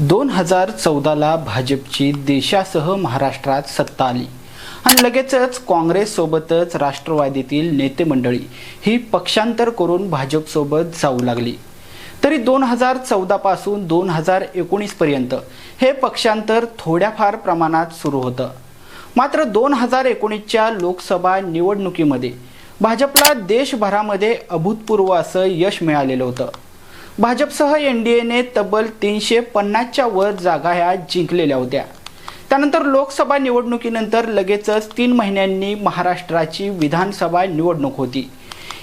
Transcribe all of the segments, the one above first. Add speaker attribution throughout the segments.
Speaker 1: दोन हजार चौदाला भाजपची देशासह महाराष्ट्रात सत्ता आली. आणि लगेचच काँग्रेससोबतच राष्ट्रवादीतील नेते मंडळी ही पक्षांतर करून भाजपसोबत जाऊ लागली. तरी दोन हजार चौदापासून दोन हजार एकोणीसपर्यंत हे पक्षांतर थोड्याफार प्रमाणात सुरू होतं. मात्र दोन हजार एकोणीसच्या लोकसभा निवडणुकीमध्ये भाजपला देशभरामध्ये अभूतपूर्व असं यश मिळालेलं होतं. भाजपसह एन डी एने तब्बल तीनशे पन्नासच्या वर जागा ह्या जिंकलेल्या होत्या. त्यानंतर लोकसभा निवडणुकीनंतर लगेचच तीन महिन्यांनी महाराष्ट्राची विधानसभा निवडणूक होती.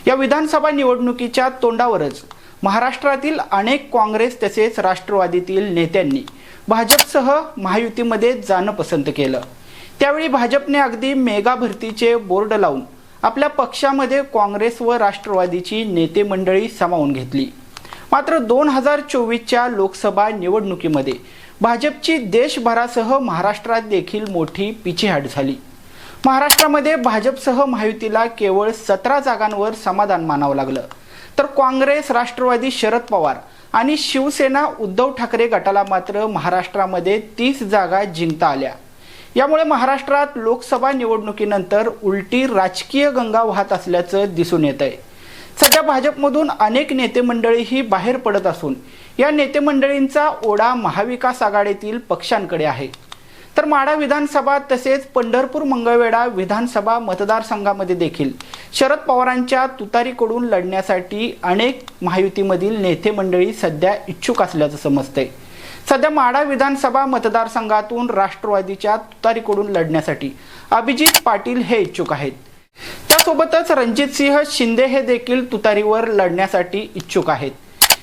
Speaker 1: या विधानसभा निवडणुकीच्या तोंडावरच महाराष्ट्रातील अनेक काँग्रेस तसेच राष्ट्रवादीतील नेत्यांनी भाजपसह महायुतीमध्ये जाणं पसंत केलं. त्यावेळी भाजपने अगदी मेगा भरतीचे बोर्ड लावून आपल्या पक्षामध्ये काँग्रेस व राष्ट्रवादीची नेते मंडळी सामावून घेतली. मात्र दोन हजार चोवीसच्या लोकसभा निवडणुकीमध्ये भाजपची देशभरासह महाराष्ट्रात देखील मोठी पिछेहाट झाली. महाराष्ट्रामध्ये भाजपसह महायुतीला केवळ सतरा जागांवर समाधान मानावं लागलं. तर काँग्रेस राष्ट्रवादी शरद पवार आणि शिवसेना उद्धव ठाकरे गटाला मात्र महाराष्ट्रामध्ये तीस जागा जिंकता आल्या. यामुळे महाराष्ट्रात लोकसभा निवडणुकीनंतर उलटी राजकीय गंगा वाहत असल्याचं दिसून येत आहे सध्या भाजपमधून अनेक नेते मंडळीही बाहेर पडत असून या नेते मंडळींचा ओढा महाविकास आघाडीतील पक्षांकडे आहे. तर माढा विधानसभा तसेच पंढरपूर मंगळवेढा विधानसभा मतदारसंघामध्ये देखील शरद पवारांच्या तुतारीकडून लढण्यासाठी अनेक महायुतीमधील नेते मंडळी सध्या इच्छुक असल्याचं समजते सध्या माढा विधानसभा मतदारसंघातून राष्ट्रवादीच्या तुतारीकडून लढण्यासाठी अभिजित पाटील हे इच्छुक आहेत. त्यासोबतच रणजितसिंह शिंदे हे देखील तुतारीवर लढण्यासाठी इच्छुक आहेत.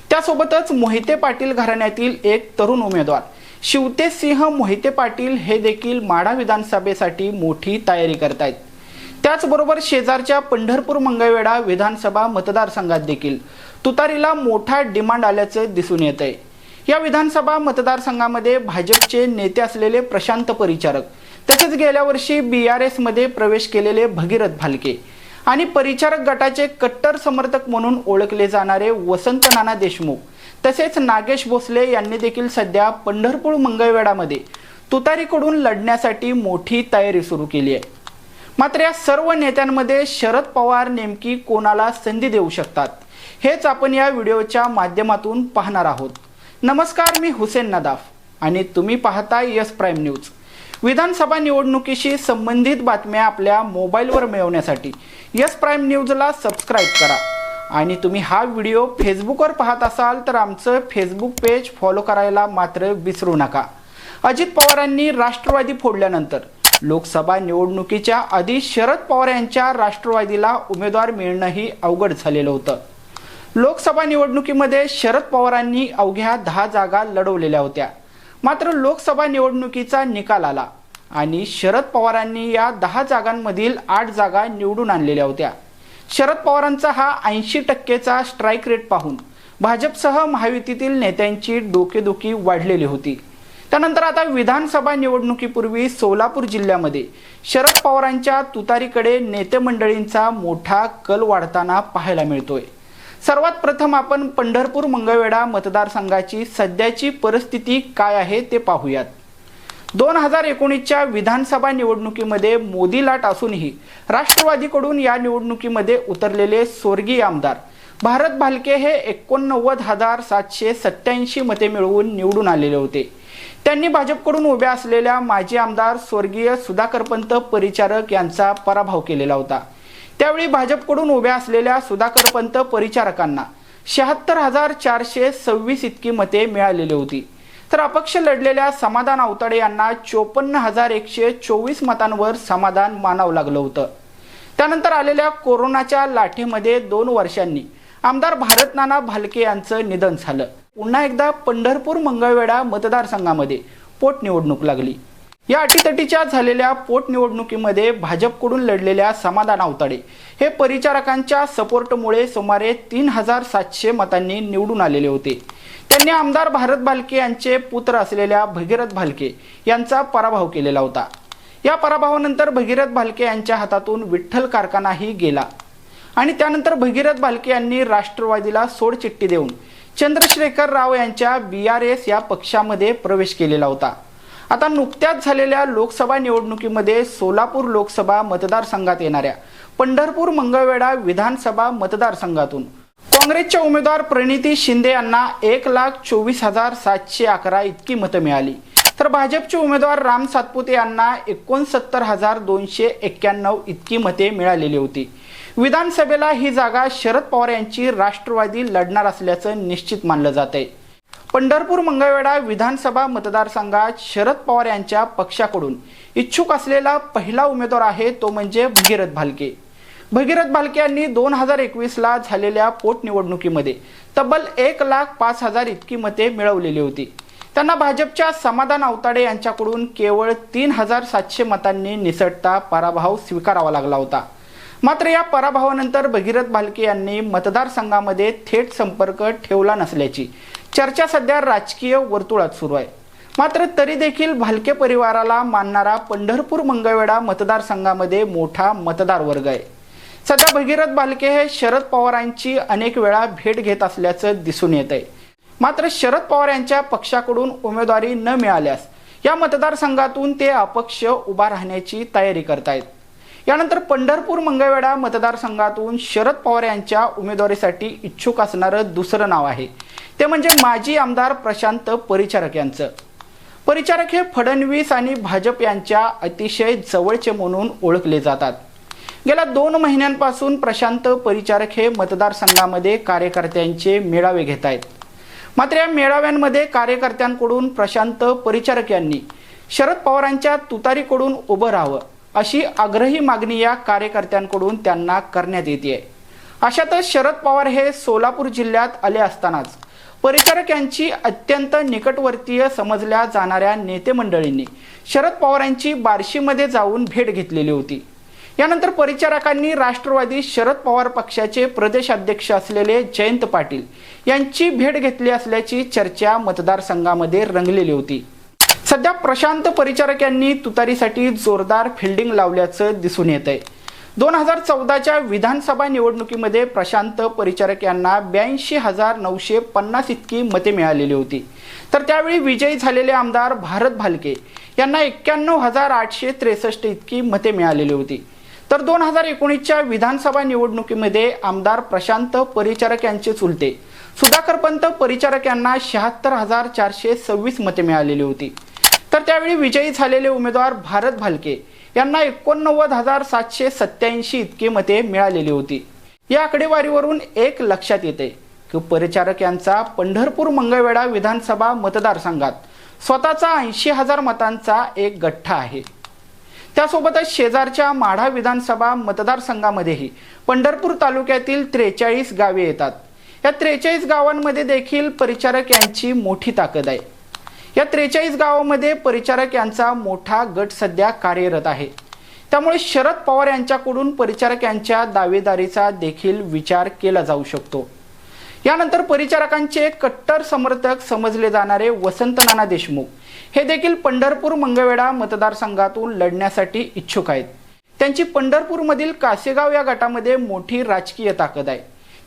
Speaker 1: त्यासोबतच मोहिते पाटील घराण्यातील एक तरुण उमेदवार शिवतेसिंह मोहिते पाटील हे देखील माढा विधानसभेसाठी मोठी तयारी करतायत. त्याचबरोबर शेजारच्या पंढरपूर मंगळवेढा विधानसभा मतदारसंघात देखील तुतारीला मोठा डिमांड आल्याचं दिसून येत आहे या विधानसभा मतदारसंघामध्ये भाजपचे नेते असलेले प्रशांत परिचारक तसेच गेल्या वर्षी बी आर एसमध्ये प्रवेश केलेले भगीरथ भालके आणि परिचारक गटाचे कट्टर समर्थक म्हणून ओळखले जाणारे वसंत नाना देशमुख तसेच नागेश भोसले यांनी देखील सध्या पंढरपूर मंगळवेढामध्ये तुतारीकडून लढण्यासाठी मोठी तयारी सुरू केली आहे. मात्र या सर्व नेत्यांमध्ये शरद पवार नेमकी कोणाला संधी देऊ शकतात हेच आपण या व्हिडिओच्या माध्यमातून पाहणार आहोत. नमस्कार मी हुसेन नदाफ आणि तुम्ही पाहता यस प्राईम न्यूज. विधानसभा निवडणुकीशी संबंधित बातम्या आपल्या मोबाईलवर मिळवण्यासाठी यस प्राईम न्यूजला सबस्क्राईब करा. आणि तुम्ही हा व्हिडिओ फेसबुकवर पाहत असाल तर आमचं फेसबुक पेज फॉलो करायला मात्र विसरू नका. अजित पवारांनी राष्ट्रवादी फोडल्यानंतर लोकसभा निवडणुकीच्या आधी शरद पवार यांच्या राष्ट्रवादीला उमेदवार मिळणंही अवघड झालेलं होतं. लोकसभा निवडणुकीमध्ये शरद पवारांनी अवघ्या दहा जागा लढवलेल्या होत्या. मात्र लोकसभा निवडणुकीचा निकाल आला आणि शरद पवारांनी या दहा जागांमधील आठ जागा निवडून आणलेल्या होत्या. शरद पवारांचा हा ऐंशी टक्केचा स्ट्राईक रेट पाहून भाजपसह महायुतीतील नेत्यांची डोकेदुखी वाढलेली होती. त्यानंतर आता विधानसभा निवडणुकीपूर्वी सोलापूर जिल्ह्यामध्ये शरद पवारांच्या तुतारीकडे नेते मंडळींचा मोठा कल वाढताना पाहायला मिळतोय. सर्वात प्रथम आपण पंढरपूर मंगळवेढा मतदारसंघाची सध्याची परिस्थिती काय आहे ते पाहूयात. दोन हजार एकोणीसच्या विधानसभा निवडणुकीमध्ये मोदी लाट असूनही राष्ट्रवादीकडून या निवडणुकीमध्ये उतरलेले स्वर्गीय आमदार भारत भालके हे एकोणनव्वद हजार सातशे सत्याऐंशी मते मिळवून निवडून आलेले होते. त्यांनी भाजपकडून उभ्या असलेल्या माजी आमदार स्वर्गीय सुधाकरपंत परिचारक यांचा पराभव केलेला होता. त्यावेळी भाजपकडून उभ्या असलेल्या सुधाकरपंत परिचारकांना शहात्तर हजार चारशे सव्वीस इतकी मते मिळालेली होती. तर अपक्ष लढलेल्या समाधान अवताडे यांना चोपन्न हजार एकशे चोवीस मतांवर समाधान मानावं लागलं होतं. त्यानंतर आलेल्या कोरोनाच्या लाठीमध्ये दोन वर्षांनी आमदार भारत नाना भालके यांचं निधन झालं. पुन्हा एकदा पंढरपूर मंगळवेढा मतदारसंघामध्ये पोटनिवडणूक लागली. या अटीतटीच्या झालेल्या पोटनिवडणुकीमध्ये भाजपकडून लढलेल्या समाधान अवताडे हे परिचारकांच्या सपोर्टमुळे सुमारे तीन हजार सातशे मतांनी निवडून आलेले होते. त्यांनी आमदार भारत भालके यांचे पुत्र असलेल्या भगीरथ भालके यांचा पराभव केलेला होता. या पराभवानंतर भगीरथ भालके यांच्या हातातून विठ्ठल कारखानाही गेला. आणि त्यानंतर भगीरथ भालके यांनी राष्ट्रवादीला सोडचिठ्ठी देऊन चंद्रशेखर राव यांच्या बी आर एस या पक्षामध्ये प्रवेश केलेला होता. आता नुकत्याच झालेल्या लोकसभा निवडणुकीमध्ये सोलापूर लोकसभा मतदारसंघात येणाऱ्या पंढरपूर मंगळवेढा विधानसभा मतदारसंघातून. काँग्रेसच्या उमेदवार प्रणिती शिंदे यांना एक लाख चोवीस हजार सातशे अकरा इतकी मतं मिळाली. तर भाजपचे उमेदवार राम सातपुते यांना एकोणसत्तर हजार दोनशे एक्क्याण्णव इतकी मते मिळालेली होती. विधानसभेला ही जागा शरद पवार यांची राष्ट्रवादी लढणार असल्याचं निश्चित मानलं जात आहे पंढरपूर मंगळवेढा विधानसभा मतदारसंघात शरद पवार यांच्या पक्षाकडून इच्छुक असलेला पहिला उमेदवार आहे तो म्हणजे भगीरथ भालके. भगीरथ भालके यांनी दोन हजार एकवीसला झालेल्या पोटनिवडणुकीमध्ये तब्बल एक लाख पाच हजार इतकी मते मिळवलेली होती. त्यांना भाजपच्या समाधान अवताडे यांच्याकडून केवळ तीन हजार सातशे मतांनी निसटता पराभव स्वीकारावा लागला होता. मात्र या पराभवानंतर भगीरथ भालके यांनी मतदारसंघामध्ये थेट संपर्क ठेवला नसल्याची चर्चा सध्या राजकीय वर्तुळात सुरू आहे. मात्र तरी देखील भालके परिवाराला मानणारा पंढरपूर मंगळवेढा मतदारसंघामध्ये मोठा मतदार वर्ग आहे. सध्या भगीरथ भालके हे शरद पवारांची अनेक वेळा भेट घेत असल्याचं दिसून येत आहे. मात्र शरद पवार यांच्या पक्षाकडून उमेदवारी न मिळाल्यास या मतदारसंघातून ते अपक्ष उभा राहण्याची तयारी करतायत. यानंतर पंढरपूर मंगळवेढा मतदारसंघातून शरद पवार यांच्या उमेदवारीसाठी इच्छुक असणारं दुसरं नाव आहे. ते म्हणजे माजी आमदार प्रशांत परिचारक यांचं. परिचारक हे फडणवीस आणि भाजप यांच्या अतिशय जवळचे म्हणून ओळखले जातात. गेल्या दोन महिन्यांपासून प्रशांत परिचारक हे मतदारसंघामध्ये कार्यकर्त्यांचे मेळावे घेत आहेत. मात्र या मेळाव्यांमध्ये कार्यकर्त्यांकडून प्रशांत परिचारक यांनी शरद पवारांच्या तुतारीकडून उभं राहावं अशी आग्रही मागणी या कार्यकर्त्यांकडून त्यांना करण्यात येते अशातच शरद पवार हे सोलापूर जिल्ह्यात आले असतानाच परिचारक यांची अत्यंत निकटवर्तीय समजल्या जाणाऱ्या नेते मंडळींनी शरद पवारांची बार्शीमध्ये जाऊन भेट घेतलेली होती. यानंतर परिचारकांनी राष्ट्रवादी शरद पवार पक्षाचे प्रदेशाध्यक्ष असलेले जयंत पाटील यांची भेट घेतली असल्याची चर्चा मतदारसंघामध्ये रंगलेली होती. सध्या प्रशांत परिचारक यांनी तुतारीसाठी जोरदार फिल्डिंग लावल्याचं दिसून येत आहे दोन हजार चौदाच्या विधानसभा निवडणुकीमध्ये प्रशांत परिचारक यांना ब्याऐंशी हजार नऊशे पन्नास इतकी मते मिळालेली होती. तर त्यावेळी विजयी झालेले आमदार भारत भालके यांना एक्क्याण्णव हजार आठशे त्रेसष्ट इतकी मते मिळालेली होती. तर दोन हजार एकोणीसच्या विधानसभा निवडणुकीमध्ये आमदार प्रशांत परिचारक यांचे चुलते सुधाकर पंत परिचारक यांना शहात्तर हजार चारशे सव्वीस मते मिळालेली होती. तर त्यावेळी विजयी झालेले उमेदवार भारत भालके यांना एकोणनव्वद हजार सातशे सत्याऐंशी इतकी मते मिळालेली होती. या आकडेवारीवरून एक लक्षात येते की परिचारक यांचा पंढरपूर मंगळवेढा विधानसभा मतदारसंघात स्वतःचा ऐंशी हजार मतांचा एक गठ्ठा आहे. त्यासोबतच शेजारच्या माढा विधानसभा मतदारसंघामध्येही पंढरपूर तालुक्यातील त्रेचाळीस गावे येतात. या त्रेचाळीस गावांमध्ये देखील परिचारक यांची मोठी ताकद आहे. या त्रेचाळीस गावामध्ये परिचारक यांचा मोठा गट सध्या कार्यरत आहे. त्यामुळे शरद पवार यांच्याकडून परिचारक यांच्या दावेदारीचा देखील विचार केला जाऊ शकतो. यानंतर परिचारकांचे कट्टर समर्थक समजले जाणारे वसंत नाना देशमुख हे देखील पंढरपूर मंगळवेढा मतदारसंघातून लढण्यासाठी इच्छुक आहेत. त्यांची पंढरपूरमधील कासेगाव या गटामध्ये मोठी राजकीय ताकद आहे.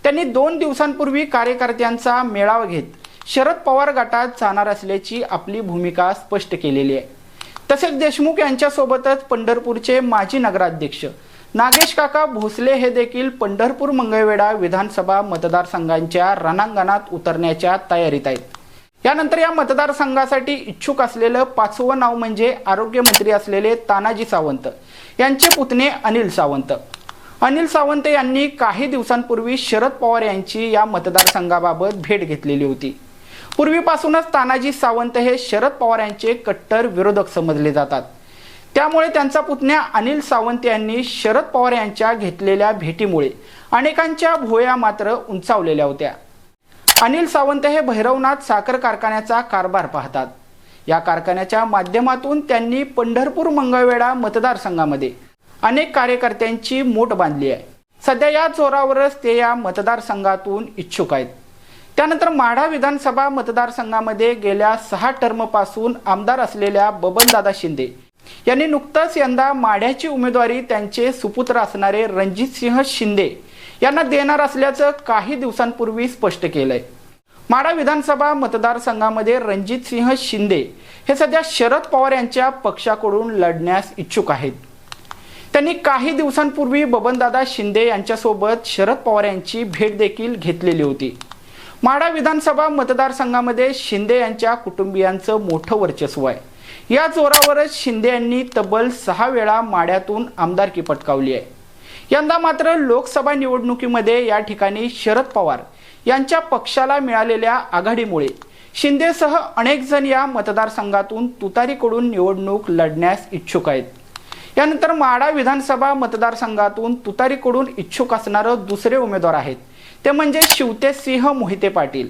Speaker 1: त्यांनी दोन दिवसांपूर्वी कार्यकर्त्यांचा मेळावा घेत शरद पवार गटात जाणार असल्याची आपली भूमिका स्पष्ट केलेली आहे. तसेच देशमुख यांच्यासोबतच पंढरपूरचे माजी नगराध्यक्ष नागेश काका भोसले हे देखील पंढरपूर मंगळवेढा विधानसभा मतदारसंघांच्या रणांगणात उतरण्याच्या तयारीत आहेत. यानंतर या मतदारसंघासाठी इच्छुक असलेलं पाचवं नाव म्हणजे आरोग्यमंत्री असलेले तानाजी सावंत यांचे पुतणे अनिल सावंत. अनिल सावंत यांनी काही दिवसांपूर्वी शरद पवार यांची या मतदारसंघाबाबत भेट घेतलेली होती. पूर्वीपासूनच तानाजी सावंत हे शरद पवार यांचे कट्टर विरोधक समजले जातात. त्यामुळे त्यांचा पुतण्या अनिल सावंत यांनी शरद पवार यांच्या घेतलेल्या भेटीमुळे अनेकांच्या भोया मात्र उंचावलेल्या होत्या. अनिल सावंत हे भैरवनाथ साखर कारखान्याचा कारभार पाहतात. या कारखान्याच्या माध्यमातून त्यांनी पंढरपूर मंगळवेढा मतदारसंघामध्ये अनेक कार्यकर्त्यांची मोठ बांधली आहे. सध्या या जोरावरच ते या मतदारसंघातून इच्छुक आहेत. त्यानंतर माढा विधानसभा मतदारसंघामध्ये गेल्या सहा टर्मपासून आमदार असलेल्या बबनदादा शिंदे यांनी नुकताच यंदा माढ्याची उमेदवारी त्यांचे सुपुत्र असणारे रणजितसिंह शिंदे यांना देणार असल्याचं काही दिवसांपूर्वी स्पष्ट केलंय. माढा विधानसभा मतदारसंघामध्ये रणजित सिंह शिंदे हे सध्या शरद पवार यांच्या पक्षाकडून लढण्यास इच्छुक आहेत. त्यांनी काही दिवसांपूर्वी बबनदादा शिंदे यांच्यासोबत शरद पवार यांची भेट देखील घेतलेली होती. माडा विधानसभा मतदारसंघामध्ये शिंदे यांच्या कुटुंबियांचं मोठं वर्चस्व आहे. या जोरावरच शिंदे यांनी तब्बल सहा वेळा माड्यातून आमदारकी पटकावली आहे. यंदा मात्र लोकसभा निवडणुकीमध्ये या ठिकाणी शरद पवार यांच्या पक्षाला मिळालेल्या आघाडीमुळे शिंदेसह अनेक जण या मतदारसंघातून तुतारीकडून निवडणूक लढण्यास इच्छुक आहेत. यानंतर माडा विधानसभा मतदारसंघातून तुतारीकडून इच्छुक असणारं दुसरे उमेदवार आहेत. ते म्हणजे शिवतेसिंह मोहिते पाटील.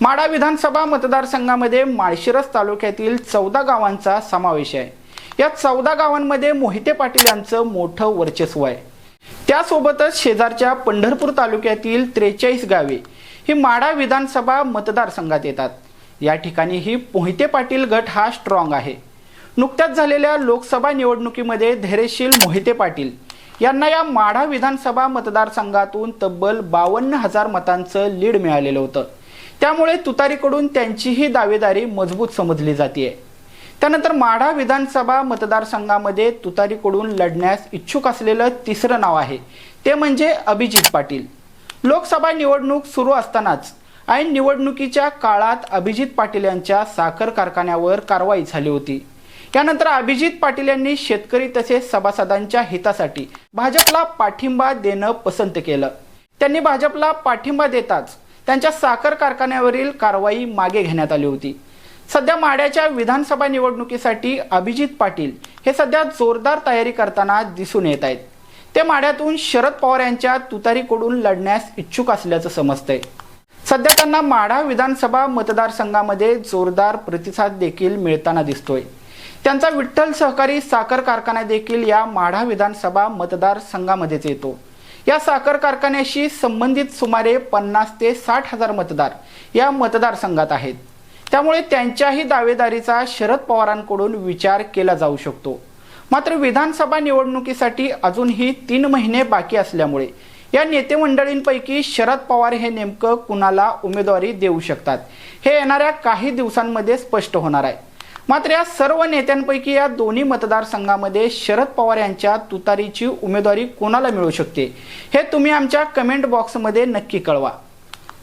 Speaker 1: माडा विधानसभा मतदारसंघामध्ये माळशिरस तालुक्यातील चौदा गावांचा समावेश आहे. या चौदा गावांमध्ये मोहिते पाटील यांचं मोठं वर्चस्व आहे. त्यासोबतच शेजारच्या पंढरपूर तालुक्यातील त्रेचाळीस गावे ही माडा विधानसभा मतदारसंघात येतात. या ठिकाणीही मोहिते पाटील गट हा स्ट्रॉंग आहे. नुकत्याच झालेल्या लोकसभा निवडणुकीमध्ये धैर्यशील मोहिते पाटील यांना या माढा विधानसभा मतदारसंघातून तब्बल बावन्न हजार मतांचं लीड मिळालेलं होतं. त्यामुळे तुतारीकडून त्यांचीही दावेदारी मजबूत समजली जाते त्यानंतर माढा विधानसभा मतदारसंघामध्ये तुतारीकडून लढण्यास इच्छुक असलेलं तिसरं नाव आहे. ते म्हणजे अभिजित पाटील. लोकसभा निवडणूक सुरू असतानाच ऐन निवडणुकीच्या काळात अभिजित पाटील यांच्या साखर कारखान्यावर कारवाई झाली होती. त्यानंतर अभिजित पाटील यांनी शेतकरी तसेच सभासदांच्या हितासाठी भाजपला पाठिंबा देणं पसंत केलं. त्यांनी भाजपला पाठिंबा देताच त्यांच्या साखर कारखान्यावरील कारवाई मागे घेण्यात आली होती. सध्या माड्याच्या विधानसभा निवडणुकीसाठी अभिजित पाटील हे सध्या जोरदार तयारी करताना दिसून येत आहेत. ते माड्यातून शरद पवार यांच्या तुतारीकडून लढण्यास इच्छुक असल्याचं समजतंय. सध्या त्यांना माढा विधानसभा मतदारसंघामध्ये जोरदार प्रतिसाद देखील मिळताना दिसतोय. त्यांचा विठ्ठल सहकारी साखर कारखाना देखील या माढा विधानसभा मतदारसंघामध्येच येतो. या साखर कारखान्याशी संबंधित सुमारे पन्नास ते साठ हजार मतदार या मतदारसंघात आहेत. त्यामुळे त्यांच्याही दावेदारीचा शरद पवारांकडून विचार केला जाऊ शकतो. मात्र विधानसभा निवडणुकीसाठी अजूनही तीन महिने बाकी असल्यामुळे या नेते मंडळींपैकी शरद पवार हे नेमकं कुणाला उमेदवारी देऊ शकतात हे येणाऱ्या काही दिवसांमध्ये स्पष्ट होणार आहे. मात्र या सर्व नेत्यांपैकी या दोन्ही मतदारसंघामध्ये शरद पवार यांच्या तुतारीची उमेदवारी कोणाला मिळू शकते हे तुम्ही आमच्या कमेंट बॉक्समध्ये नक्की कळवा.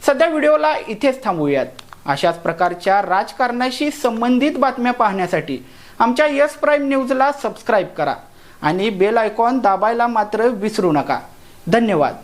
Speaker 1: सध्या व्हिडिओला इथेच थांबूयात. अशाच प्रकारच्या राजकारणाशी संबंधित बातम्या पाहण्यासाठी आमच्या यस प्राईम न्यूजला सबस्क्राईब करा आणि बेल आयकॉन दाबायला मात्र विसरू नका. धन्यवाद.